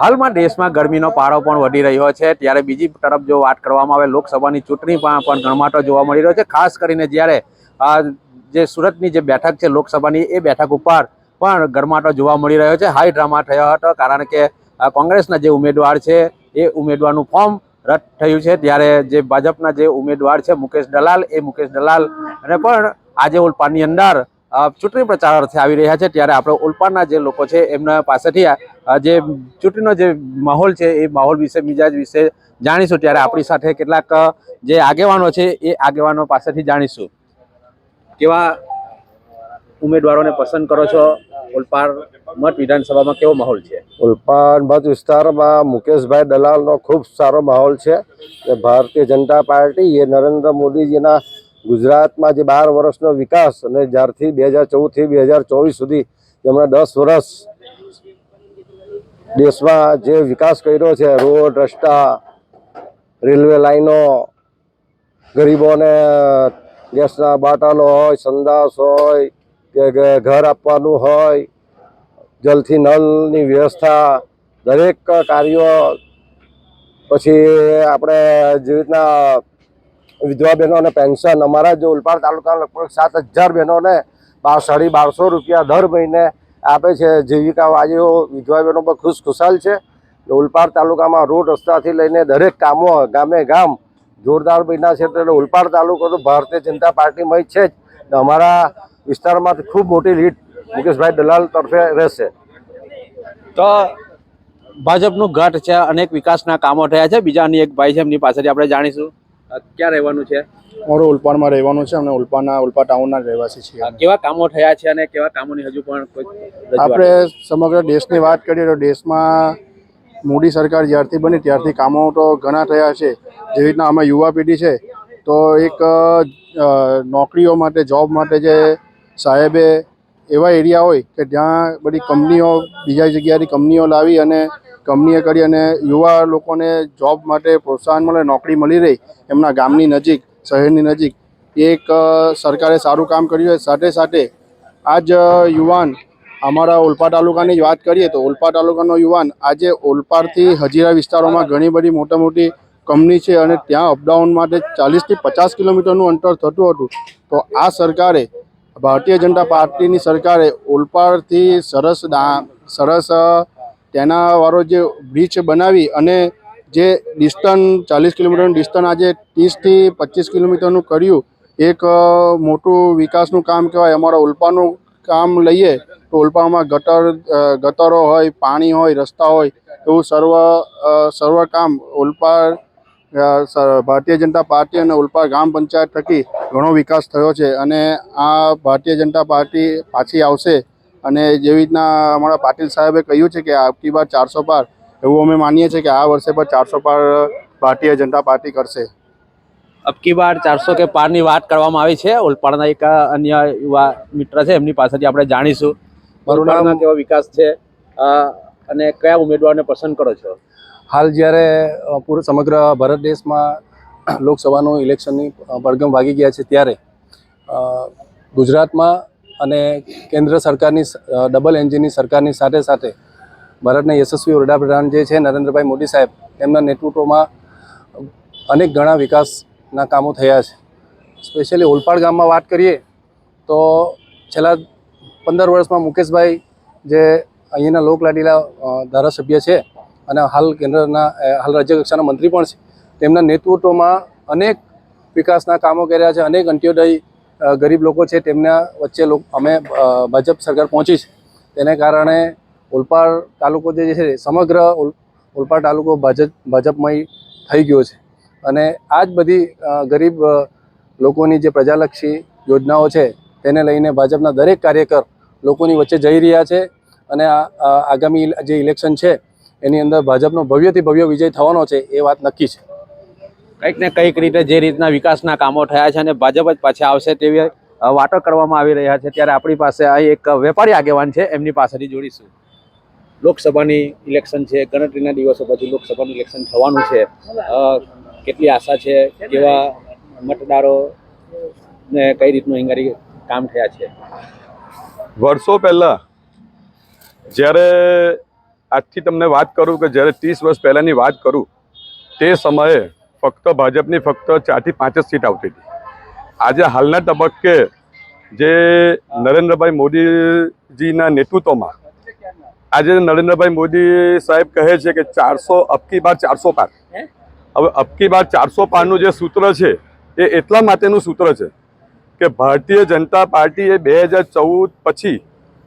હાલમાં દેશમાં ગરમીનો પારો પણ વધી રહ્યો છે. ત્યારે બીજી તરફ જો વાત કરવામાં આવે, લોકસભાની ચૂંટણી પણ ગણમાટો જોવા મળી રહ્યો છે. ખાસ કરીને જ્યારે જે સુરતની જે બેઠક છે લોકસભાની, એ બેઠક ઉપર પણ ગરમાટો જોવા મળી રહ્યો છે. હાઈ ડ્રામા થયો હતો, કારણ કે કોંગ્રેસના જે ઉમેદવાર છે, એ ઉમેદવારનું ફોર્મ રદ થયું છે. ત્યારે જે ભાજપના જે ઉમેદવાર છે, મુકેશ દલાલ, એ મુકેશ દલાલ અને પણ આજે ઓલપાની અંદર ચૂંટણી પ્રચાર અર્થે આવી રહ્યા છે ત્યારે આપણે ઓલપાડના જે લોકો છે એમના પાસેથી જે ચૂંટણીનો જે માહોલ છે એ માહોલ વિશે, મિજાજ વિશે જાણીશું. ત્યારે આપણી સાથે કેટલાક જે આગેવાનો છે એ આગેવાનો પાસેથી જાણીશું. કેવા ઉમેદવારોને પસંદ કરો છો ઓલપાડ મત વિધાનસભામાં? કેવો માહોલ છે? ઉલ્પાન મત વિસ્તારમાં મુકેશભાઈ દલાલનો ખૂબ સારો માહોલ છે. ભારતીય જનતા પાર્ટી એ નરેન્દ્ર મોદીજીના ગુજરાતમાં જે બાર વર્ષનો વિકાસ અને જ્યારથી બે હજાર ચૌદથી બે હજાર ચોવીસ સુધી જેમણે દસ વર્ષ દેશમાં જે વિકાસ કર્યો છે, રોડ, રસ્તા, રેલવે લાઈનો, ગરીબોને ગેસના બાટલો હોય, સંદાસ હોય, કે ઘર આપવાનું હોય, જલથી નલની વ્યવસ્થા, દરેક કાર્યો પછી આપણે જેવી રીતના વિધવા બહેનોને પેન્શન અમારા જે ઉલપાડ તાલુકાના લગભગ સાત હજાર બહેનોને બાર સાડી બારસો રૂપિયા દર મહિને આપે છે. જીવિકા વાજીઓ વિધવા બહેનો ખુશ ખુશાલ છે. ઉલપાડ તાલુકામાં રોડ રસ્તાથી લઈને દરેક કામો, ગામે ગામ જોરદાર બન્યા છે. એટલે ઉલપાડ તાલુકો તો ભારતીય જનતા પાર્ટીમાં છે જ. અમારા વિસ્તારમાંથી ખૂબ મોટી લીડ મુકેશભાઈ દલાલ તરફે રહેશે. તો ભાજપનું ગઢ છે, અનેક વિકાસના કામો થયા છે. બીજાની એક ભાઈ છે, એમની પાસેથી આપણે જાણીશું. ક્યાં રહેવાનું છે? મારું ઉલપાડમાં રહેવાનું છે. અને ઉલપાના ઉલપા ટાઉનના રહેવાસી છીએ કેવા કામો થયા છે અને કેવા કામોની હજુ પણ આપણે સમગ્ર દેશની વાત કરીએ તો દેશમાં મોદી સરકાર જ્યારથી બની ત્યારથી કામો તો ઘણા થયા છે. જેવી રીતના અમે યુવા પેઢી છે તો એક નોકરીઓ માટે જોબ માટે જે સાહેબે એવા એરિયા હોય કે જ્યાં બધી કંપનીઓ બીજા જગ્યાની કંપનીઓ લાવી અને કંપનીએ કરી અને યુવા લોકોને જોબ માટે પ્રોત્સાહન મળે નોકરી મળી રહી એમના ગામની નજીક શહેરની નજીક એક સરકારે સારું કામ કર્યું છે. સાથે સાથે આજ યુવાન અમારા ઓલપા તાલુકાની જ વાત કરીએ તો ઓલપા તાલુકાનો યુવાન આજે ઓલપાડથી હજીરા વિસ્તારોમાં ઘણી બધી મોટા મોટી કંપની છે અને ત્યાં અપડાઉન માટે ચાલીસથી પચાસ કિલોમીટરનું અંતર થતું હતું. તો આ સરકારે ભારતીય જનતા પાર્ટીની સરકારે ઓલપાડથી સરસ સરસ અ, તેના વાળો જે બ્રિજ બનાવી અને જે ડિસ્ટન્સ ચાલીસ કિલોમીટરનું ડિસ્ટન્સ આજે ત્રીસથી પચીસ કિલોમીટરનું કર્યું એક મોટું વિકાસનું કામ કહેવાય. અમારા ઉલ્પાનું કામ લઈએ તો ઉલ્પામાં ગટર ગટરો હોય પાણી હોય રસ્તા હોય એવું સર્વ સર્વ કામ ઉલ્પા અ, ભારતીય જનતા પાર્ટી અને ઉલ્પા ગ્રામ પંચાયત થકી ઘણો વિકાસ થયો છે. અને આ ભારતીય જનતા પાર્ટી પાછી આવશે અને જેવી રીતના અમારા પાટીલ સાહેબે કહ્યું છે કે આવતી બાર ચારસો પાર એવું અમે માનીએ છીએ કે આ વર્ષે પણ ચારસો પાર ભારતીય જનતા પાર્ટી કરશે. અબકી બાર ચારસો કે પારની વાત કરવામાં આવી છે. ઓલપાડના એક અન્ય યુવા મિત્ર છે એમની પાસેથી આપણે જાણીશું. મારું નામ- કેવો વિકાસ છે. અને કયા ઉમેદવારને પસંદ કરો છો? હાલ જ્યારે પૂરો સમગ્ર ભારત દેશમાં લોકસભાનું ઇલેક્શનની પડઘમ વાગી ગયા છે ત્યારે ગુજરાતમાં અને કેન્દ્ર સરકારની ડબલ એન્જિનની સરકારની સાથે સાથે ભારતના યશસ્વી વડાપ્રધાન જે છે, નરેન્દ્રભાઈ મોદી સાહેબ, તેમના નેતૃત્વમાં અનેક ઘણા વિકાસના કામો થયા છે. સ્પેશિયલી ઓલપાડ ગામમાં વાત કરીએ તો છેલ્લા પંદર વર્ષમાં મુકેશભાઈ જે અહીંના લોકલાડીલા ધારાસભ્ય છે અને હાલ કેન્દ્રના હાલ રાજ્યકક્ષાના મંત્રી પણ છે, તેમના નેતૃત્વમાં અનેક વિકાસના કામો કર્યા છે, અનેક અંત્યોદય ગરીબ લોકો છે તેમના વચ્ચે અમે ભાજપ સરકાર પહોંચી છે. તેને કારણે ઓલપાડ તાલુકો જે છે સમગ્ર ઓલપાડ તાલુકો ભાજપ, ભાજપમય થઈ ગયો છે. અને આ જ બધી ગરીબ લોકોની જે પ્રજાલક્ષી યોજનાઓ છે તેને લઈને ભાજપના દરેક કાર્યકર લોકોની વચ્ચે જઈ રહ્યા છે અને આગામી જે ઇલેક્શન છે એની અંદર ભાજપનો ભવ્યથી ભવ્ય વિજય થવાનો છે એ વાત નક્કી છે. કંઈક ને કંઈક રીતે જે રીતના વિકાસના કામો થયા છે અને ભાજપ જ પાછા આવશે તેવી વાતો કરવામાં આવી રહ્યા છે. ત્યારે આપણી પાસે અહીં એક વેપારી આગેવાન છે, એમની પાસેથી જોડીશું. લોકસભાની ઇલેક્શન છે, ગણતરીના દિવસો પછી લોકસભાનું ઇલેક્શન થવાનું છે. કેટલી આશા છે, કેવા મતદારો ને કઈ રીતનું હિંગારી કામ થયા છે? વર્ષો પહેલાં જ્યારે આજથી તમને વાત કરું કે જ્યારે ત્રીસ વર્ષ પહેલાંની વાત કરું, તે સમયે ફક્ત ભાજપની ફક્ત ચારથી પાંચ જ સીટ આવતી હતી. આજે હાલના તબક્કે જે નરેન્દ્રભાઈ મોદીજીના નેતૃત્વમાં આજે નરેન્દ્રભાઈ મોદી સાહેબ કહે છે કે ચારસો અબકી બાર ચારસો પાર. હવે અબકી બાર ચારસો પારનું જે સૂત્ર છે એ એટલા માટેનું સૂત્ર છે કે ભારતીય જનતા પાર્ટીએ બે હજાર ચૌદ પછી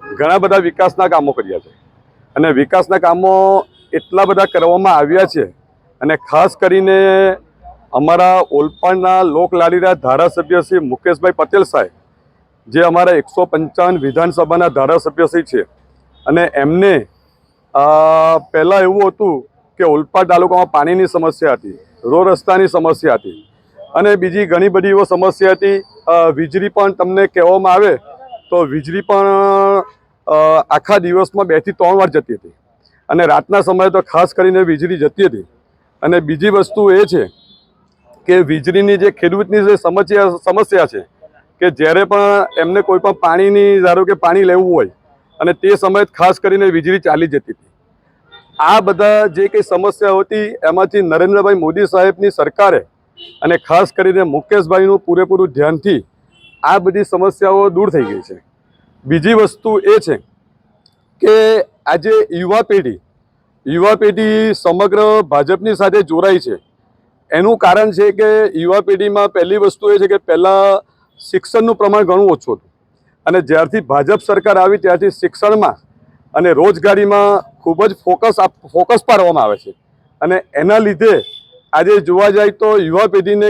ઘણા બધા વિકાસના કામો કર્યા છે. અને વિકાસના કામો એટલા બધા કરવામાં આવ્યા છે અને ખાસ કરીને અમારા ઓલપાણના લોકલાડીના ધારાસભ્ય શ્રી મુકેશભાઈ પટેલ સાહેબ, જે અમારા એકસો પંચાવન વિધાનસભાના ધારાસભ્ય શ્રી છે. અને એમને પહેલાં એવું હતું કે ઓલપાડ તાલુકામાં પાણીની સમસ્યા હતી, રોડ રસ્તાની સમસ્યા હતી. અને બીજી ઘણી બધી એવો સમસ્યા હતી વીજળી પણ તમને કહેવામાં આવે, તો વીજળી પણ આખા દિવસમાં બેથી ત્રણ વાર જતી હતી. અને રાતના સમયે તો ખાસ કરીને વીજળી જતી હતી. અને બીજી વસ્તુ એ છે કે વીજળીની જે ખેડૂતની જે સમસ્યા સમસ્યા છે, કે જ્યારે પણ એમને કોઈ પણ પાણીની, ધારો કે પાણી લેવું હોય, અને તે સમયે ખાસ કરીને વીજળી ચાલી જતી હતી. આ બધા જે કંઈ સમસ્યા હતી, એમાંથી નરેન્દ્રભાઈ મોદી સાહેબની સરકારે અને ખાસ કરીને મુકેશભાઈનું પૂરેપૂરું ધ્યાનથી આ બધી સમસ્યાઓ દૂર થઈ ગઈ છે. બીજી વસ્તુ એ છે કે આજે યુવા પેઢી યુવા પેઢી સમગ્ર ભાજપની સાથે જોડાઈ છે. એનું કારણ છે કે યુવા પેઢીમાં પહેલી વસ્તુ એ છે કે પહેલાં શિક્ષણનું પ્રમાણ ઘણું ઓછું હતું. અને જ્યારથી ભાજપ સરકાર આવી ત્યારથી શિક્ષણમાં અને રોજગારીમાં ખૂબ જ ફોકસ ફોકસ પાડવામાં આવે છે. અને એના લીધે આજે જોવા જાય તો યુવા પેઢીને